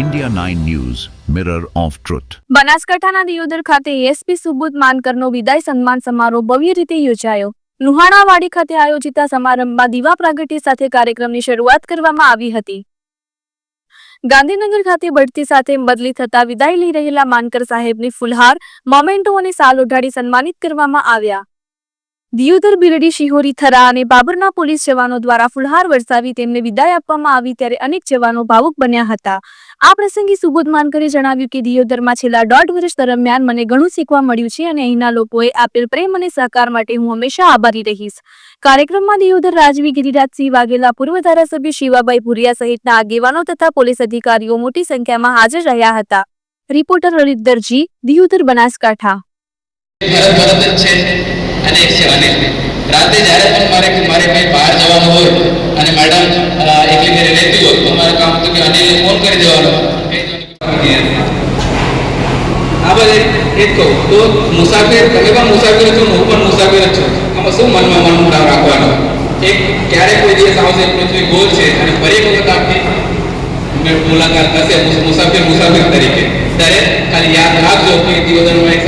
India 9 News, Mirror of Truth. બનાસકાંઠાના દિયોદર ખાતે SP Subodh માનકરનો વિદાય સન્માન સમારોહ ભવ્ય રીતે યોજાયો. લુહાણાવાડી ખાતે આયોજિત સમારંભમાં દીવા પ્રાગટ્ય સાથે કાર્યક્રમની શરૂઆત કરવામાં આવી હતી. ગાંધીનગર ખાતે બઢતી સાથે બદલી થતા વિદાય લઈ રહેલા માનકર સાહેબની ફુલહાર મોમેન્ટો અને સાલ ઓઢાડી સન્માનિત કરવામાં આવ્યા. દિયોદર બિરડી શિહોરી થરા અને બાબરના પોલીસ જવાનો દ્વારા ફુલહાર વરસાવી તેમને વિદાય આપવામાં આવી ત્યારે અનેક જવાનો ભાવુક બન્યા હતા. આ પ્રસંગે સુબોધ માનકરે જણાવ્યું કે દિયોદરમાં છેલ્લા દોઢ વર્ષ દરમિયાન મને ઘણું શીખવા મળ્યું છે અને અહીંના લોકોએ આપેલ પ્રેમ અને સહકાર માટે હું હંમેશા આભારી રહીશ. કાર્યક્રમમાં દિયોદર રાજવી, ગિરિરાજસિંહ વાઘેલા, પૂર્વ ધારાસભ્ય શિવાભાઈ ભુરિયા સહિતના આગેવાનો તથા પોલીસ અધિકારીઓ મોટી સંખ્યામાં હાજર રહ્યા હતા. રિપોર્ટર લલિત દરજી, દિયોદર બનાસકાંઠા. રાતે જ્યારે પણ મારે મારે કંઈ બહાર જવાનું હોય અને મેડમ એકલી રહેતી હોય તો મારે કામ હતું કે અનિલને ફોન કરી દેવાનો આ બધે એ કહું, તો મુસાફિર, તમે પણ મુસાફિર છો, હું પણ મુસાફિર જ છું. આમાં શું મનમાં મન મુટાવ રાખવાનો? એક ક્યારેક કોઈ દિવસ આવશે પૃથ્વી ગોળ છે, અને ફરી વખત આપની મુલાકાત થશે મુસ- મુસાફિર મુસાફિર તરીકે. ત્યારે ખાલી યાદ રાખજો કે જીવનમાં એક